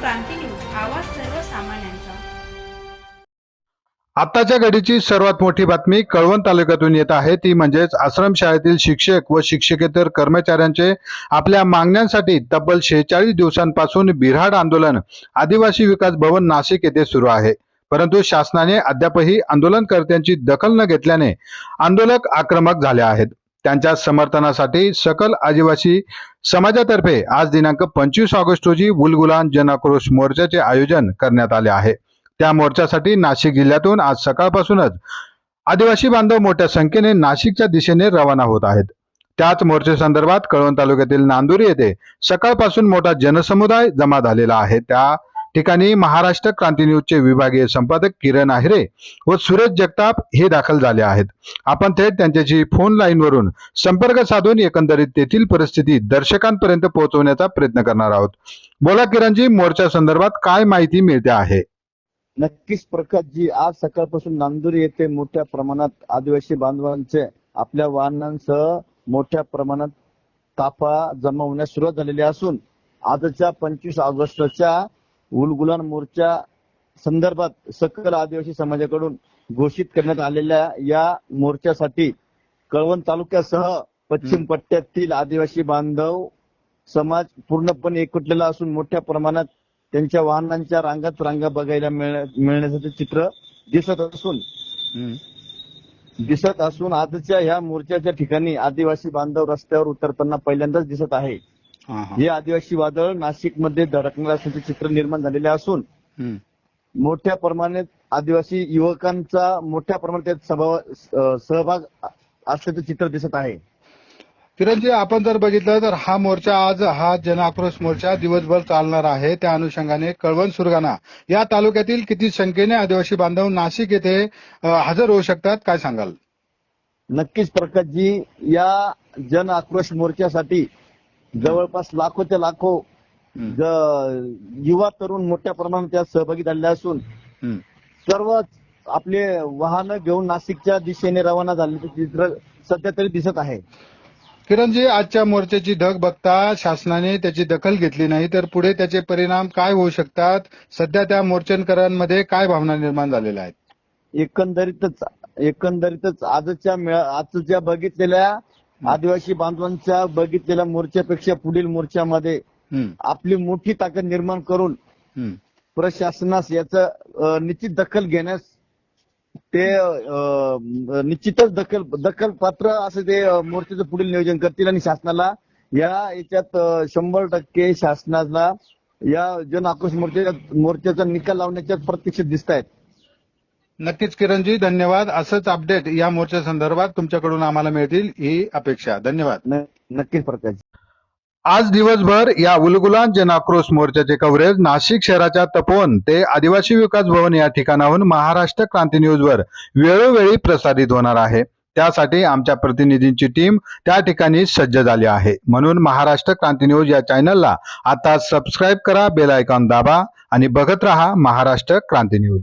क्रांती news आवाज सर्वसामान्यांचा. घडीची सर्वात मोठी बातमी कळवण तालुक्यातून येत आहे. ती म्हणजेच आश्रमशाळेतील शिक्षक व शिक्षकेतर कर्मचाऱ्यांचे आपल्या मागण्यांसाठी तब्बल शेहेचाळीस दिवसांपासून बिऱ्हाड आंदोलन आदिवासी विकास भवन नाशिक येथे सुरू आहे. परंतु शासनाने अद्यापही आंदोलनकर्त्यांची दखल न घेतल्याने आंदोलक आक्रमक झाले आहेत. त्यांच्या समर्थनासाठी सकल आदिवासी समाजातर्फे आज दिनांक पंचवीस ऑगस्ट रोजी उलगुलान जनाक्रोश मोर्चाचे आयोजन करण्यात आले आहे. त्या मोर्चासाठी नाशिक जिल्ह्यातून आज सकाळपासूनच आदिवासी बांधव मोठ्या संख्येने नाशिकच्या दिशेने रवाना होत आहेत. त्याच मोर्चेसंदर्भात कळवण तालुक्यातील नांदुरी येथे सकाळपासून मोठा जनसमुदाय जमा झालेला आहे. त्या ठिकाणी महाराष्ट्र क्रांती न्यूजचे विभागीय संपादक किरण आहिरे व सुरेश जगताप हे दाखल झाले आहेत. आपण थेट त्यांच्याशी फोन लाईनवरून संपर्क साधून एकंदरीत तेथील परिस्थिती दर्शकांपर्यंत पोहोचवण्याचा प्रयत्न करणार आहोत. बोला किरणजी मोर्चा संदर्भात काय माहिती मिळते आहे? नक्कीच प्रकाशजी आज सकाळपासून नांदुरी येथे मोठ्या प्रमाणात आदिवासी बांधवांचे आपल्या वाहनांसह मोठ्या प्रमाणात ताफा जमा होण्यास सुरुवात झालेली असून आजच्या पंचवीस ऑगस्टच्या उलगुलान मोर्चा संदर्भात सकल आदिवासी समाजाकडून घोषित करण्यात आलेल्या या मोर्चासाठी कळवण तालुक्यासह पश्चिम पट्ट्यातील आदिवासी बांधव समाज पूर्णपणे एकवटलेला असून मोठ्या प्रमाणात त्यांच्या वाहनांच्या रांगात रांगा बघायला मिळ- मिळण्याचं चित्र दिसत असून दिसत असून आजच्या ह्या मोर्चाच्या ठिकाणी आदिवासी बांधव रस्त्यावर उतरताना पहिल्यांदाच दिसत आहे. हे आदिवासी वादळ नाशिकमध्ये धडकणार असल्याचे चित्र निर्माण झालेले असून मोठ्या प्रमाणात आदिवासी युवकांचा मोठ्या प्रमाणात त्यात सहभाग असल्याचं चित्र दिसत आहे. किरणजी आपण जर बघितलं तर हा मोर्चा आज हा जन आक्रोश मोर्चा दिवसभर चालणार आहे. त्या अनुषंगाने कळवण सुरगाणा या तालुक्यातील किती संख्येने आदिवासी बांधव नाशिक येथे हजर होऊ शकतात काय सांगाल? नक्कीच प्रकाशजी या जन आक्रोश मोर्चासाठी जवळपास लाखो ते लाखो ज- युवा तरुण मोठ्या प्रमाणात त्यात सहभागी झालेले असून सर्व आपले वाहनं घेऊन नाशिकच्या दिशेने रवाना झाल्याचे चित्र सध्या तरी दिसत आहे. किरणजी आजच्या मोर्चाची धग बघता शासनाने त्याची दखल घेतली नाही तर पुढे त्याचे परिणाम काय होऊ शकतात? सध्या त्या मोर्चेकरांमध्ये काय भावना निर्माण झालेल्या आहेत? एकंदरीतच एकंदरीतच आजच्या आजच्या बघितलेल्या आदिवासी बांधवांच्या बघितलेल्या मोर्चापेक्षा पुढील मोर्चामध्ये आपली मोठी ताकद निर्माण करून. प्रशासनास याचं निश्चित दखल घेण्यास ते निश्चितच दखल दखल पात्र असं ते मोर्चाचं पुढील नियोजन करतील आणि शासनाला या याच्यात शंभर टक्के शासनाला या जन आक्रोश मोर्चा मोर्चाचा निकाल लावण्याच्या प्रत्यक्ष दिसत आहेत नक्कीच किरणजी धन्यवाद. असंच अपडेट या मोर्चा संदर्भात तुमच्याकडून आम्हाला मिळतील ही अपेक्षा. धन्यवाद. नक्कीच प्रकाश. आज दिवसभर या उलगुलान जनाक्रोश मोर्चाचे कव्हरेज नाशिक शहराच्या तपोवन ते आदिवासी विकास भवन या ठिकाणाहून महाराष्ट्र क्रांती न्यूजवर वेळोवेळी प्रसारित होणार आहे. त्यासाठी आमच्या प्रतिनिधींची टीम त्या ठिकाणी सज्ज झाली आहे. म्हणून महाराष्ट्र क्रांती न्यूज या चॅनलला आता सबस्क्राईब करा बेल आयकॉन दाबा आणि बघत रहा महाराष्ट्र क्रांती न्यूज.